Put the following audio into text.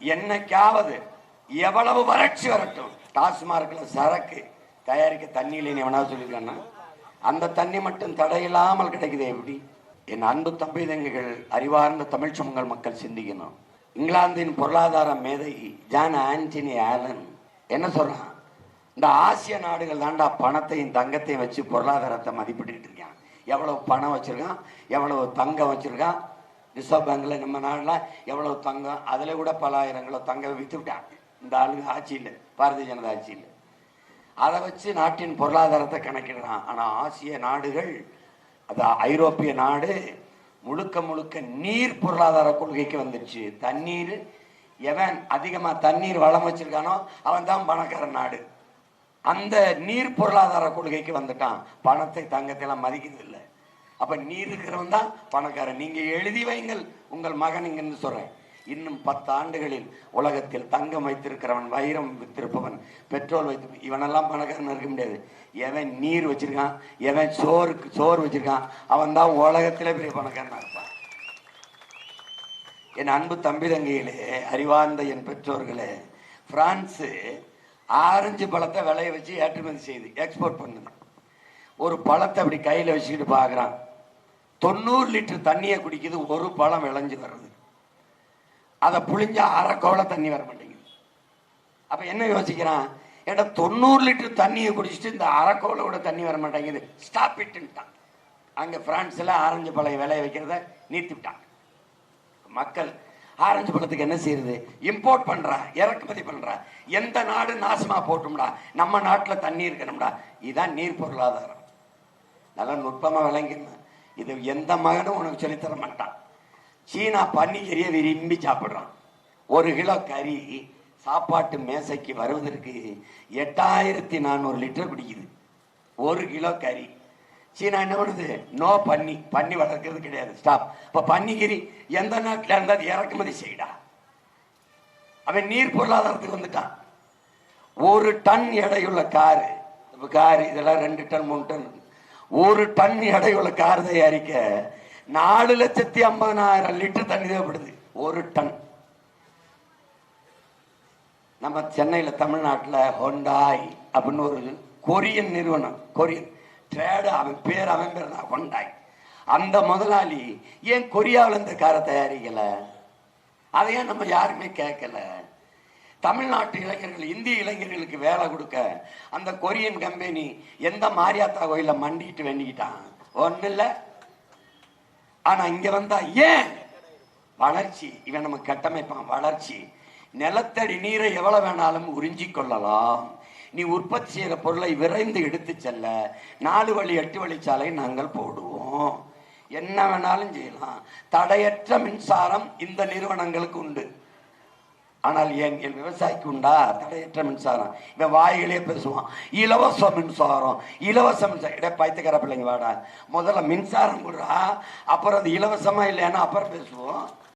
என்னைக்காவது எவ்வளவு வறட்சி வரட்டும். டாஸ்மார்க்ல சரக்கு தயாரிக்க தண்ணி இல்லைன்னு எவனாவது சொல்லியிருக்கானா அந்த தண்ணி மட்டும் தடையில்லாமல் கிடைக்குது எப்படி? என் அன்பு தம்பிதங்கள் அறிவார்ந்த தமிழ் சமூகங்கள் மக்கள் சிந்திக்கணும். இங்கிலாந்தின் பொருளாதார மேதை ஜான் ஆண்டனி ஆலன் என்ன சொல்றான்? இந்த ஆசிய நாடுகள் தாண்டா பணத்தையும் தங்கத்தையும் வச்சு பொருளாதாரத்தை மதிப்பிட்டு இருக்கான். எவ்வளவு பணம் வச்சிருக்கான் எவ்வளவு தங்கம் வச்சிருக்கான் ரிசர்வ் பேங்க்ல நம்ம நாடுல எவ்வளவு தங்கம்? அதுல கூட பல ஆயிரங்களோ தங்கம் வித்து விட்டான் இந்த ஆளுங்க ஆட்சியில் பாரதிய ஜனதா ஆட்சியில் அதை வச்சு நாட்டின் பொருளாதாரத்தை கணக்கிடுறான் ஆனா ஆசிய நாடுகள் அது ஐரோப்பிய நாடு முழுக்க முழுக்க நீர் பொருளாதார கொள்கைக்கு வந்துருச்சு தண்ணீர் எவன் அதிகமா தண்ணீர் வளம் வச்சிருக்கானோ அவன் தான் பணக்கார நாடு. அந்த நீர் பொருளாதார கொள்கைக்கு வந்துட்டான். பணத்தை தங்கத்தை எல்லாம் மதிக்கிறது இல்லை. அப்ப நீர் இருக்கிறவன் தான் பணக்காரன். நீங்க எழுதி வைங்கள் உங்கள் மகன் இங்கன்னு சொல்றேன். இன்னும் பத்து ஆண்டுகளில் உலகத்தில் தங்கம் வைத்திருக்கிறவன் வைரம் வித்திருப்பவன் பெட்ரோல் வைத்து இவனெல்லாம் பணக்காரன் இருக்க முடியாது. எவன் நீர் வச்சிருக்கான் எவன் சோறுக்கு சோறு வச்சிருக்கான் அவன் தான் உலகத்திலே பெரிய பணக்காரனா இருப்பான். என் அன்பு தம்பி தங்கைகளே அறிவார்ந்த என் பெற்றோர்களே பிரான்ஸு ஆரஞ்சு பழத்தை விளைய வச்சு ஏற்றுமதி செய்யுது எக்ஸ்போர்ட் பண்ணுது. ஒரு பழத்தை அப்படி கையில் வச்சுக்கிட்டு பார்க்குறான். தொண்ணூறு லிட்டர் தண்ணியை குடிக்குது ஒரு பழம் விளைஞ்சு வருது. அதை புளிஞ்சா அரைக்கோவில தண்ணி வர மாட்டேங்குது. அப்ப என்ன யோசிக்கிறான்? ஏடா தொண்ணூறு லிட்டர் தண்ணியை குடிச்சிட்டு இந்த அரைக்கோல கூட தண்ணி வர மாட்டேங்குது. ஸ்டாப் இட்டுன்ட்டான் அங்க பிரான்ஸ்ல ஆரஞ்சு பழம் விளைய வைக்கிறத நிறுத்திவிட்டான் மக்கள் ஆரஞ்சு பழத்துக்கு என்ன செய்யுது? இம்போர்ட் பண்ணுறா இறக்குமதி பண்ணுறா எந்த நாடு நாசமா போட்டும்டா? நம்ம நாட்டில் தண்ணி இருக்கணும்டா. இதுதான் நீர் பொருளாதாரம். நல்லா நுட்பமா விளங்கிடணும் இது எந்த மகனும் உனக்கு சொல்லித் தர மாட்டான். சீனா பன்னிக்கறியை விரும்பி சாப்பிட்றான். ஒரு கிலோ கறி சாப்பாட்டு மேசைக்கு வருவதற்கு எட்டாயிரத்தி நானூறு லிட்டர் குடிக்குது. ஒரு கிலோ கறி. சீனா என்ன பண்ணுது? நோ பன்னி. பன்னி வளர்க்கறது கிடையாது. ஸ்டாப் இப்போ பன்னிக்கறி எந்த நாட்டில் இருந்தால் இறக்குமதி செய்யடா. அவன் நீர் பொருளாதாரத்துக்கு வந்துட்டான். ஒரு டன் எடையுள்ள காரு. இப்போ கார் இதெல்லாம் ரெண்டு டன் மூணு டன். ஒரு டன் எடையுள்ள கார் தயாரிக்க நாலு லட்சத்தி ஐம்பதனாயிரம் லிட்டர் தண்ணி தேவைப்படுது. ஒரு டன். நம்ம சென்னையில் தமிழ்நாட்டில் ஹொண்டாய் அப்படின்னு ஒரு கொரியன் நிறுவனம். கொரியன். ட்ரேடு அவன் பேர் அவன் பேர் தான் ஹொண்டாய் அந்த முதலாளி ஏன் கொரியாவில் இந்த காரை தயாரிக்கலை? அதை ஏன் நம்ம யாருமே கேட்கல? தமிழ்நாட்டு இளைஞர்கள் இந்திய இளைஞர்களுக்கு வேலை கொடுக்க அந்த கொரியன் கம்பெனி எந்த மாரியாத்தா கோயில மண்டிட்டு வேண்டிக்கிட்டான். ஒன்றும் இல்லை. ஆனால் இங்கே வந்தா ஏன்? வளர்ச்சி. இவன் நம்ம கட்டமைப்பான் வளர்ச்சி. நிலத்தடி நீரை எவ்வளோ வேணாலும் உறிஞ்சி கொள்ளலாம். நீ உற்பத்தி செய்கிற பொருளை விரைந்து எடுத்து செல்ல. நாலு வழி எட்டு வழிச்சாலை நாங்கள் போடுவோம். என்ன வேணாலும் செய்யலாம். தடையற்ற மின்சாரம் இந்த நிறுவனங்களுக்கு உண்டு. ஆனால் என் என் விவசாயிக்கு உண்டா? தடையற்ற மின்சாரம். இவன் வாயிலே பேசுவான். இலவச மின்சாரம். இலவச மின்சாரம். இடே பைத்தியக்கார பிள்ளைங்க வாடா. முதல்ல மின்சாரம் கொடுறா. அப்புறம் அது இலவசமா இல்லைன்னா அப்புறம் பேசுவோம்.